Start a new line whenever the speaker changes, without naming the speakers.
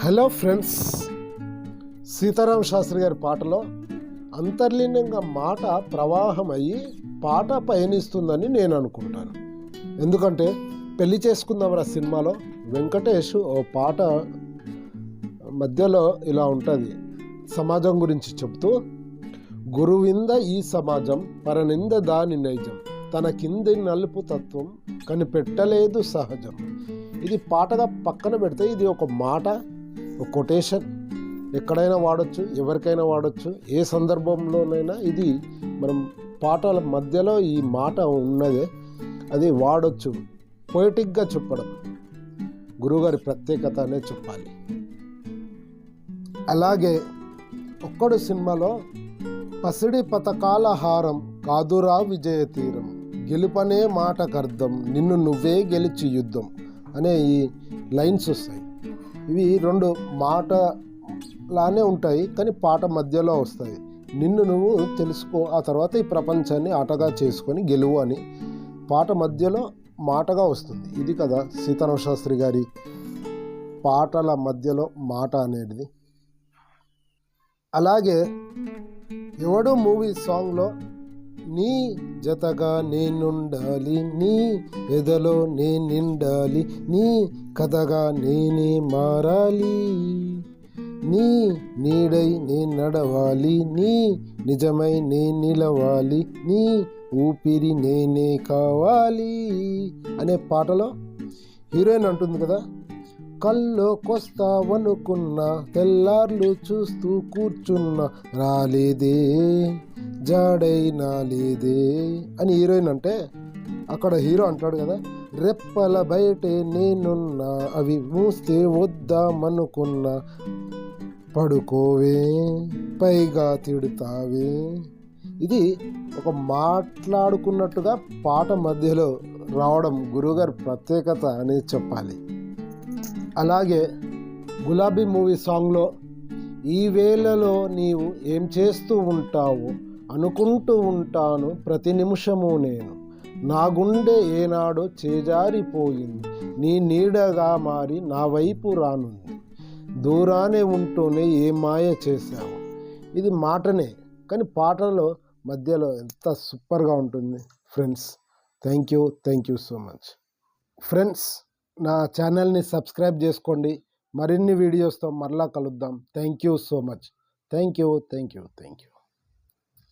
Hello friends. Sitarama Sastry గారి పాటలో అంతర్లీనంగా మాట ప్రవాహం అయ్యి పాట పయనిస్తుందని నేను అనుకుంటాను. ఎందుకంటే పెళ్ళి చేసుకుందాం సినిమాలో వెంకటేష్ ఓ పాట మధ్యలో ఇలా ఉంటుంది. సమాజం గురించి చెప్తూ గురువింద ఈ సమాజం పరనింద దాని నైజం. తన కింది నలుపు తత్వం కనిపెట్టలేదు సహజం. ఇది పాటగా పక్కన పెడితే ఇది ఒక మాట ఒక కొటేషన్ ఎక్కడైనా వాడచ్చు ఎవరికైనా వాడచ్చు ఏ సందర్భంలోనైనా ఇది మనం పాటల మధ్యలో ఈ మాట ఉన్నదే అది వాడచ్చు. పొయిటిక్గా చెప్పడం గురువుగారి ప్రత్యేకత అనే చెప్పాలి. అలాగే ఒక్కడు సినిమాలో పసిడి పథకాల హారం కాదురా విజయ తీరం గెలుపనే మాటకర్థం నిన్ను నువ్వే గెలిచి యుద్ధం అనే ఈ లైన్స్ వస్తాయి. ఇవి రెండు మాట లానే ఉంటాయి కానీ పాట మధ్యలో వస్తాయి. నిన్ను నువ్వు తెలుసుకో ఆ తర్వాత ఈ ప్రపంచాన్ని ఆటగా చేసుకొని గెలువు అని పాట మధ్యలో మాటగా వస్తుంది. ఇది కదా సీతారామ శాస్త్రి గారి పాటల మధ్యలో మాట అనేది. అలాగే ఎవడో మూవీ సాంగ్లో నీ జతగా నేనుండాలి నీ ఎదలో నేను నిండాలి నీ కథగా నేనే మారాలి. నీ నీడై నేను నడవాలి నీ నిజమై నే నిలవాలి నీ ఊపిరి నేనే కావాలి అనే పాటలో హీరోయిన్ అంటుంది కదా. కల్లోకొస్తావనుకున్నా తెల్లార్లు చూస్తూ కూర్చున్నా రాలేదే జాడైనా లేదే అని హీరోయిన్ అంటే అక్కడ హీరో అంటాడు కదా రెప్పల బయటే నేనున్నా అవి మూస్తే వద్దామనుకున్నా పడుకోవే పైగా తిడుతావే. ఇది ఒక మాట్లాడుకున్నట్టుగా పాట మధ్యలో రావడం గురువుగారి ప్రత్యేకత అనేది చెప్పాలి. అలాగే గులాబీ మూవీ సాంగ్లో ఈ వేళలో నీవు ఏం చేస్తూ ఉంటావు? అనుకుంటూ ఉంటాను ప్రతి నిమిషము నేను. నా గుండె ఏనాడో చేజారిపోయింది. నీ నీడగా మారి నా వైపు రానుంది. దూరానే ఉంటూనే ఏ మాయ చేశావు? ఇది మాటనే కానీ పాటలో మధ్యలో ఎంత సూపర్గా ఉంటుంది. Friends thank you thank you so much. Friends నా ఛానల్ని సబ్స్క్రైబ్ చేసుకోండి. మరిన్ని వీడియోస్తో మరలా కలుద్దాం. Thank you so much. Thank you thank you thank you